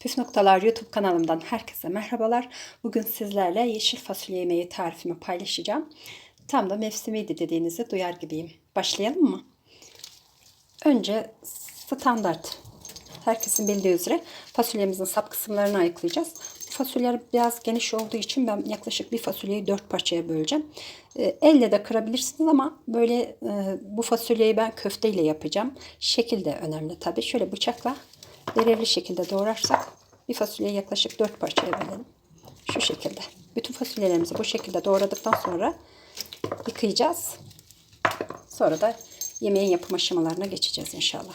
Püf Noktalar YouTube kanalımdan herkese merhabalar. Bugün sizlerle yeşil fasulye yemeği tarifimi paylaşacağım. Tam da mevsimiydi dediğinizi duyar gibiyim. Başlayalım mı? Önce standart herkesin bildiği üzere fasulyemizin sap kısımlarını ayıklayacağız. Fasulyeler biraz geniş olduğu için ben yaklaşık bir fasulyeyi dört parçaya böleceğim. E, elle de kırabilirsiniz ama böyle e, bu fasulyeyi ben köfteyle yapacağım. Şekil de önemli tabii. Şöyle bıçakla derevli şekilde doğrarsak bir fasulyeyi yaklaşık dört parçaya bölelim. Şu şekilde. Bütün fasulyelerimizi bu şekilde doğradıktan sonra yıkayacağız. Sonra da yemeğin yapım aşamalarına geçeceğiz inşallah.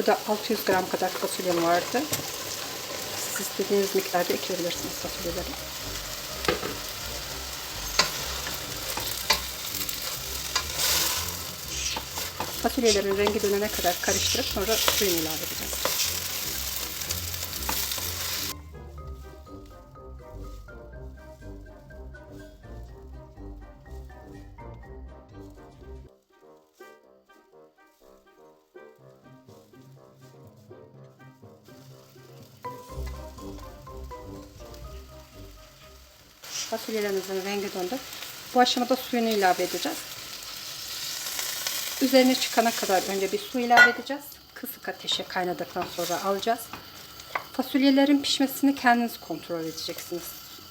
Burada 600 gram kadar fasulyem vardı. Siz istediğiniz miktarda ekleyebilirsiniz fasulyeleri. Fasulyelerin rengi dönene kadar karıştırıp sonra suyunu ilave edeceğiz. Fasulyelerimizin rengi döndü. Bu aşamada suyunu ilave edeceğiz. Üzerine çıkana kadar önce bir su ilave edeceğiz. Kısık ateşe kaynadıktan sonra alacağız. Fasulyelerin pişmesini kendiniz kontrol edeceksiniz.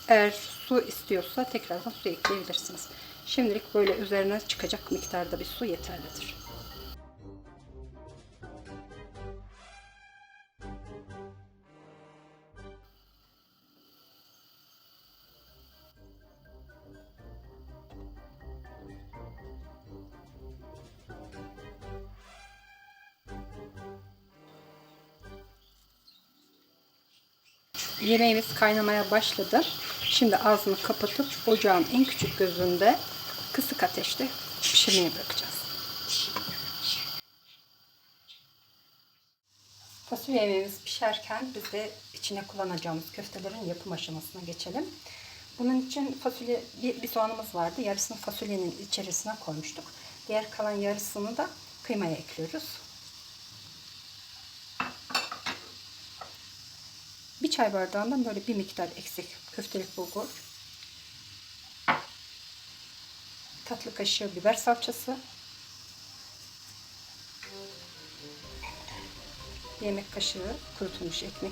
Eğer su istiyorsa tekrardan su ekleyebilirsiniz. Şimdilik böyle üzerine çıkacak miktarda bir su yeterlidir. Yemeğimiz kaynamaya başladı. Şimdi ağzını kapatıp ocağın en küçük gözünde kısık ateşte pişirmeye bırakacağız. Fasulye yemeğimiz pişerken biz de içine kullanacağımız köftelerin yapım aşamasına geçelim. Bunun için fasulye bir, bir soğanımız vardı. Yarısını fasulyenin içerisine koymuştuk. Diğer kalan yarısını da kıymaya ekliyoruz. Bir çay bardağından böyle bir miktar eksik köftelik bulgur. Tatlı kaşığı biber salçası. Yemek kaşığı kurutulmuş ekmek.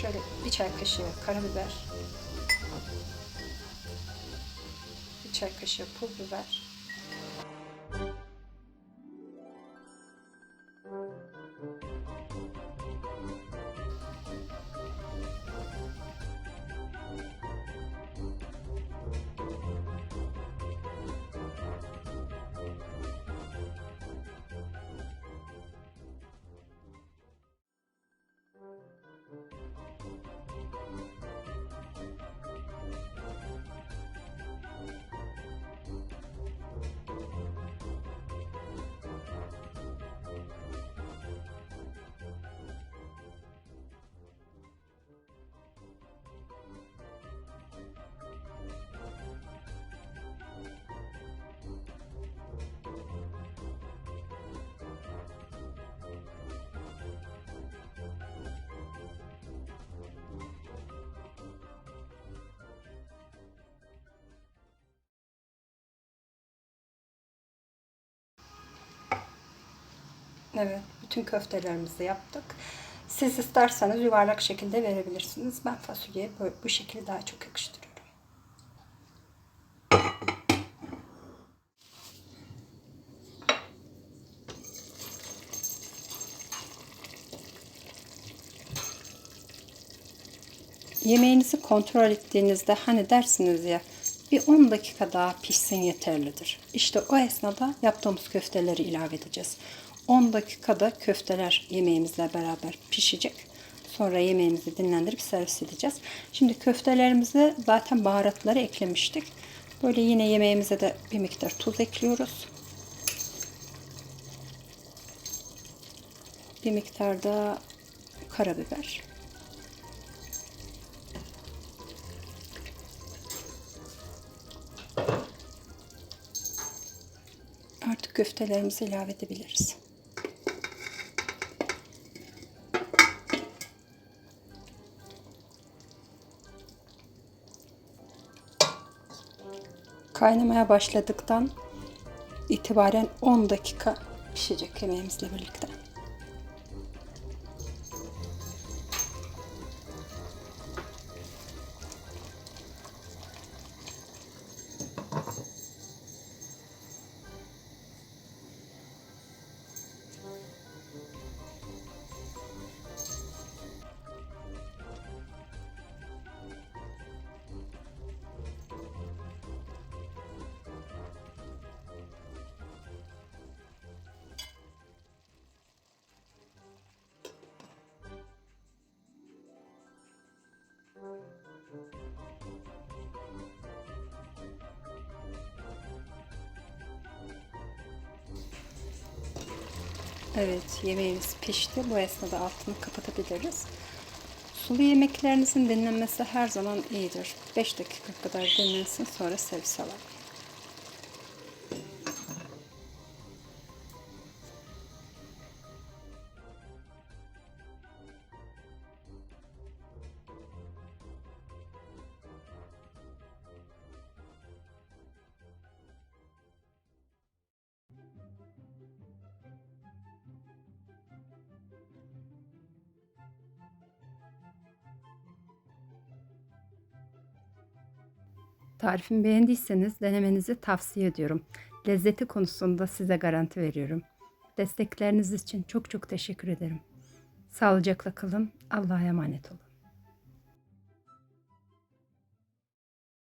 Şöyle bir çay kaşığı karabiber. Bir çay kaşığı pul biber. Evet, bütün köftelerimizi yaptık. Siz isterseniz yuvarlak şekilde verebilirsiniz. Ben fasulyeye böyle, bu şekilde daha çok yakıştırıyorum. Yemeğinizi kontrol ettiğinizde hani dersiniz ya bir 10 dakika daha pişsin yeterlidir. İşte o esnada yaptığımız köfteleri ilave edeceğiz. 10 dakikada köfteler yemeğimizle beraber pişecek. Sonra yemeğimizi dinlendirip servis edeceğiz. Şimdi köftelerimize zaten baharatları eklemiştik. Böyle yine yemeğimize de bir miktar tuz ekliyoruz. Bir miktar da karabiber. Artık köftelerimizi ilave edebiliriz. Kaynamaya başladıktan itibaren 10 dakika pişecek yemeğimizle birlikte. Evet, yemeğimiz pişti. Bu esnada altını kapatabiliriz. Sulu yemeklerinizin dinlenmesi her zaman iyidir. 5 dakika kadar dinlensin sonra servis alalım. Tarifimi beğendiyseniz denemenizi tavsiye ediyorum. Lezzeti konusunda size garanti veriyorum. Destekleriniz için çok çok teşekkür ederim. Sağlıcakla kalın. Allah'a emanet olun.